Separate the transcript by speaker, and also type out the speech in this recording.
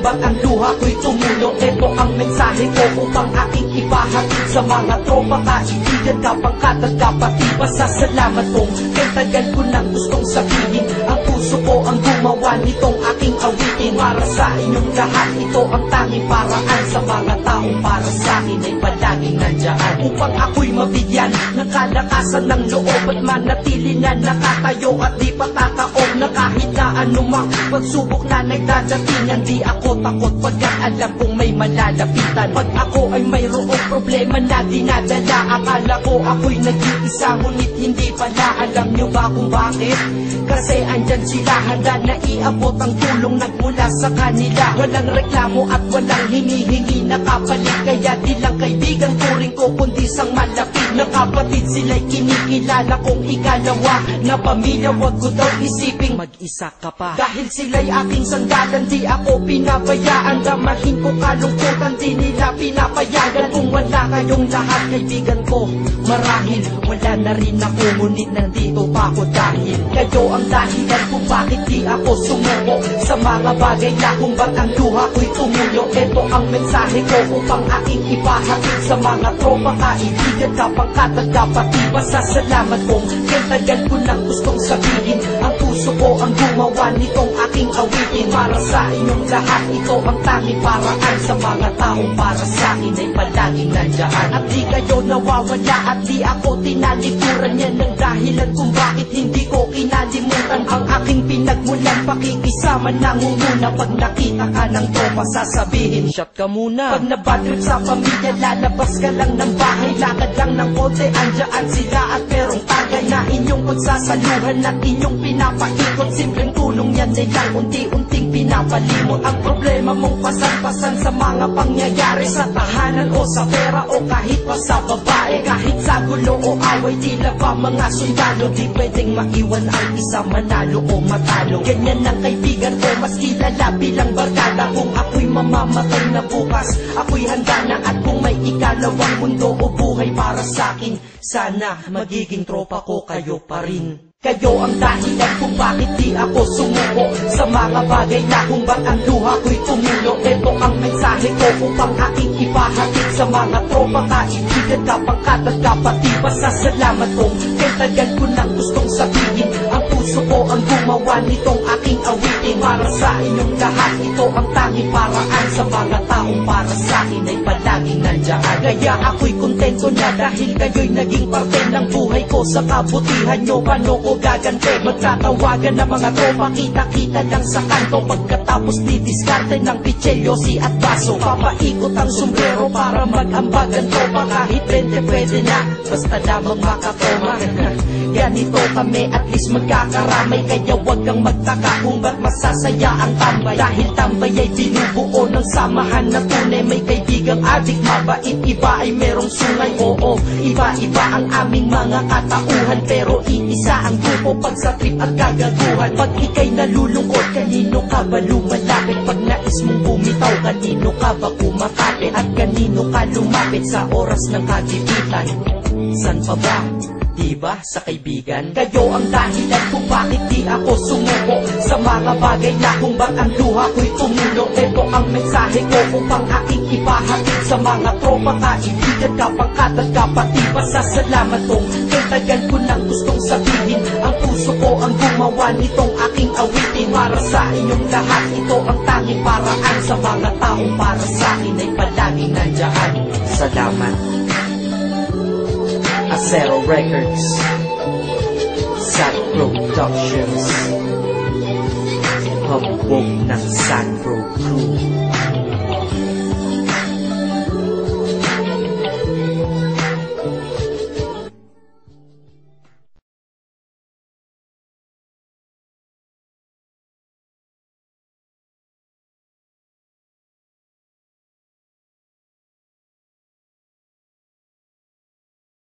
Speaker 1: ba't ang luha ko'y tumulo. Ito ang mensahe ko upang aking ipahatid Sa mga tropa, kaibigan, kapangkat at kapatid Pasasalamat kong kay tagal ko nang gustong sabihin Ang puso ko ang gumawa nitong aking awitin. Para sa inyong lahat, ito ang tanging paraan Sa mga taong para sa akin ay palaging nandyan Upang ako'y mabigyan ng kalakasan ng loob At manatili na nakatayo at di patataob Na kahit na anumang pagsubok na nagdadatingan Di ako takot pagkat alam kong may malalapitan. Pag ako ay mayroong problema na dinadala Akala ko ako'y nag-iisa ngunit hindi pala. Alam nyo ba kung bakit? Kasi andyan sila handa na iabot ang tulong nagmula sa kanila. Walang reklamo at walang hinihingi na kapalit kaibigan ko rin ko kundi sang malapit na kapatid. Sila'y kinikilala kong ikalawa Na pamilya. Wag ko daw isiping mag-isa ka pa. Dahil sila'y aking sandalan di ako pinabayaan. Damahin ko kalungkutan di nila pinapayagan. Kung wala kayong lahat kaibigan ko Marahil wala na rin ako. Ngunit nandito pa ako dahil Kayo ang dahilan kung bakit di ako sumuko. Sa mga bagay na kung ba't ang luha ko'y tumulo Ito ang mensahe ko upang aking ipahatid Sa mga tropa, kaibigan, kapangkat at kapatid Pasasalamat kong kay tagal ko nang gustong sabihin Ang puso ko ang gumawa nitong aking awitin. Para sa inyong lahat, ito ang tanging paraan Sa mga taong para sa akin ay palaging nandyan. At di kayo nawawala at di ako tinalikuran Yan ang dahilan kung bakit hindi ko kinalimutan Ang aking pinagmulan, pakikisama nangunguna Pag nakita ka ng tropa, sasabihin Shot ka muna. Pag nabatrip sa pamilya, lalabas ka lang ng bahay Lakad lang ng konti, andyan sila at merong tagay Na inyong pagsasaluhan at inyong pinapaikot. Simpleng tulong yan nilang unti-unting pinapalimot. Ang problema mong pasan-pasan sa mga pangyayari Sa tahanan o sa pera o kahit pa sa babae Kahit sa gulo o away, tila ba mga sundalo? Di pwedeng maiwan ang isa manalo o matalo. Ganyan ang kaibigan ko, mas kilala bilang barkada. Kung ako'y mamamatay na bukas, ako'y handa na. At kung may ikalawang mundo o buhay para sa akin Sana magiging tropa ko kayo pa rin. Kayo ang dahilan kung bakit di ako sumuko Sa mga bagay na kung ba't ang luha ko'y tumulo Ito ang mensahe ko upang aking ipahatid Sa mga tropa, kaibigan, kapangkat at kapatid Pasasalamat kong kay tagal ko nang gustong sabihin puso ko ang gumawa nitong aking awitin. Para sa inyong lahat, ito ang tanging paraan Sa mga taong para sa akin ay palaging nandyan Kaya ako'y kontento na dahil kayo'y naging parte ng buhay ko. Sa kabutihan nyo, paano ko gagante? Magtatawagan ng mga tropa, kita-kita lang sa kanto. Pagkatapos didiskarte ng pichelyosi at baso. Papaikot ang sombrero para mag-ambagan tropa Kahit 20 pwede na, basta lamang makatoma. Ganito kami, at least magkakaramay Kaya wag kang magtaka kung ba't masasaya ang tambay Dahil tambay ay binubuo ng samahan na tunay May kaibigang adik, mabait, iba ay merong sungay Oo, iba-iba ang aming mga katauhan Pero iisa ang grupo pag sa trip at kagaguhan Pag ikay nalulungkot, kanino ka ba lumalapit? Pag nais mong bumitaw, kanino ka ba kumakapit? At kanino ka lumapit sa oras ng kagipitan? San pa ba? Diba sa kaibigan? Kayo ang dahilan kung bakit di ako sumuko. Sa mga bagay na kung ba't ang luha ko'y tumulo Ito ang mensahe ko upang aking ipahatid Sa mga tropa, kaibigan, kapangkat at kapatid Pasasalamat kong kay tagal ko nang gustong sabihin Ang puso ko ang gumawa nitong aking awitin. Para sa inyong lahat, ito ang tanging paraan Sa mga taong para sa akin ay palaging nandyan Salamat Acero Records. Sad Productions. Hambog ng Sad Pro Crew